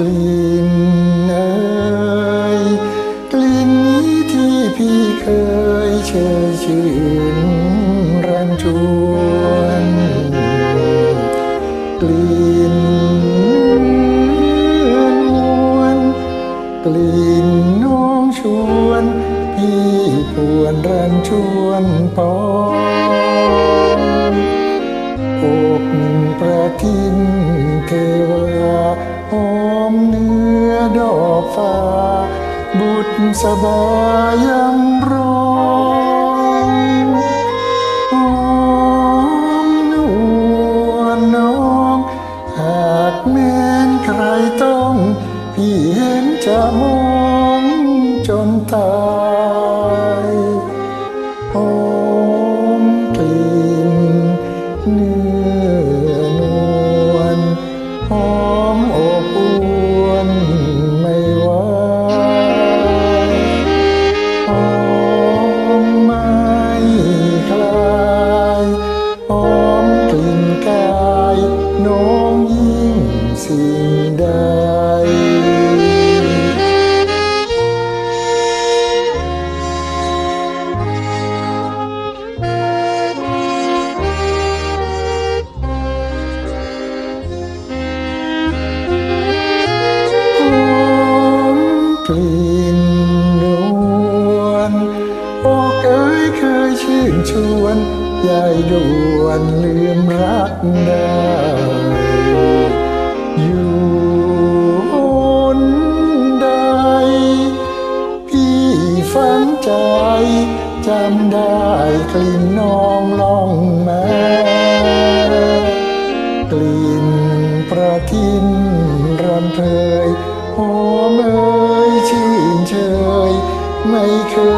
กลิ่นเอ่ยกลิ่นนี้ที่พี่เคยเชยชื่นรันจวนกลิ่นนวลกลิ่นน้องชวนพี่ปวนรันชวนปองอกประทินเทว ฟ้า บุตรสบายังร้องหอมนวลน้อง หากแม้นใครต้อง พี่เห็นจะมองจนตา ชื่นชวนยายด่วนลืมรักได้อยู่หนใดพี่ฝังใจจำได้กลิ่นน้องล่องมากลิ่นประทินรำเพยหอมเอ่ยชื่นเชยไม่เคย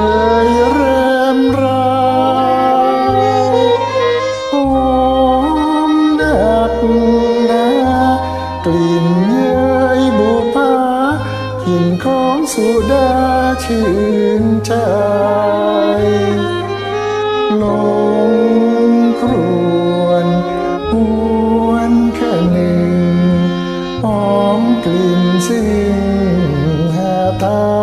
สุดาชื่นใจลงครวนหวนแค่หนึ่งหอมกลิ่นซึ่งหาทา